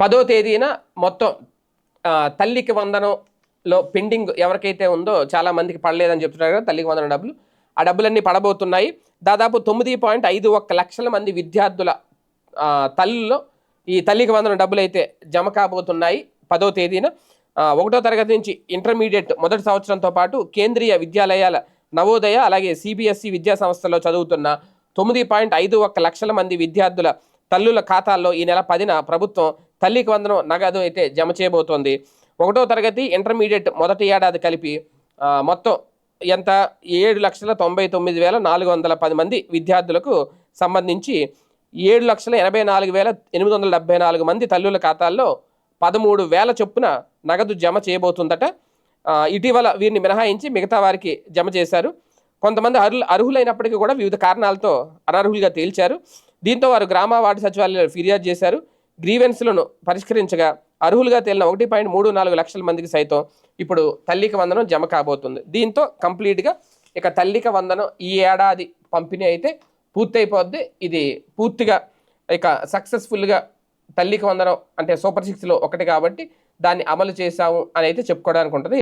పదో తేదీన మొత్తం తల్లికి వందనంలో పెండింగ్ ఎవరికైతే ఉందో చాలా మందికి పడలేదని చెప్తున్నారు కదా తల్లికి వందనం డబ్బులు. ఆ డబ్బులన్నీ పడబోతున్నాయి. దాదాపు తొమ్మిది పాయింట్ ఐదు ఒక్క లక్షల మంది విద్యార్థుల తల్లుల్లో ఈ తల్లికి వందనం డబ్బులు అయితే జమ కాబోతున్నాయి పదో తేదీన. ఒకటో తరగతి నుంచి ఇంటర్మీడియట్ మొదటి సంవత్సరంతో పాటు కేంద్రీయ విద్యాలయాల నవోదయ అలాగే సిబిఎస్ఈ విద్యా సంస్థల్లో చదువుతున్న తొమ్మిది పాయింట్ ఐదు ఒక్క లక్షల మంది విద్యార్థుల తల్లుల ఖాతాల్లో ఈ నెల పదిన ప్రభుత్వం తల్లికి వందనం నగదు అయితే జమ చేయబోతోంది. ఒకటో తరగతి ఇంటర్మీడియట్ మొదటి ఏడాది కలిపి మొత్తం ఎంత? ఏడు లక్షల తొంభై తొమ్మిది వేల నాలుగు వందల పది మంది విద్యార్థులకు సంబంధించి ఏడు లక్షల ఎనభై నాలుగు వేల ఎనిమిది వందల డెబ్బై నాలుగు మంది తల్లుల ఖాతాల్లో పదమూడు వేల చొప్పున నగదు జమ చేయబోతుందట. ఇటీవల వీరిని మినహాయించి మిగతా వారికి జమ చేశారు. కొంతమంది అర్హులు అర్హులైనప్పటికీ కూడా వివిధ కారణాలతో అనర్హులుగా తేల్చారు. దీంతో వారు గ్రామ వార్డు సచివాలయాలు ఫిర్యాదు చేశారు. గ్రీవెన్స్లను పరిష్కరించగా అర్హులుగా తేలిన ఒకటి పాయింట్ మూడు నాలుగు లక్షల మందికి సైతం ఇప్పుడు తల్లిక వందనం జమ కాబోతుంది. దీంతో కంప్లీట్గా ఇక తల్లిక వందనం ఈ ఏడాది పంపిణీ అయితే పూర్తయిపోద్ది. ఇది పూర్తిగా ఇక సక్సెస్ఫుల్గా తల్లిక వందనం అంటే సూపర్ సిక్స్లో ఒకటి కాబట్టి దాన్ని అమలు చేశాము అని అయితే చెప్పుకోవడానికి ఉంటుంది.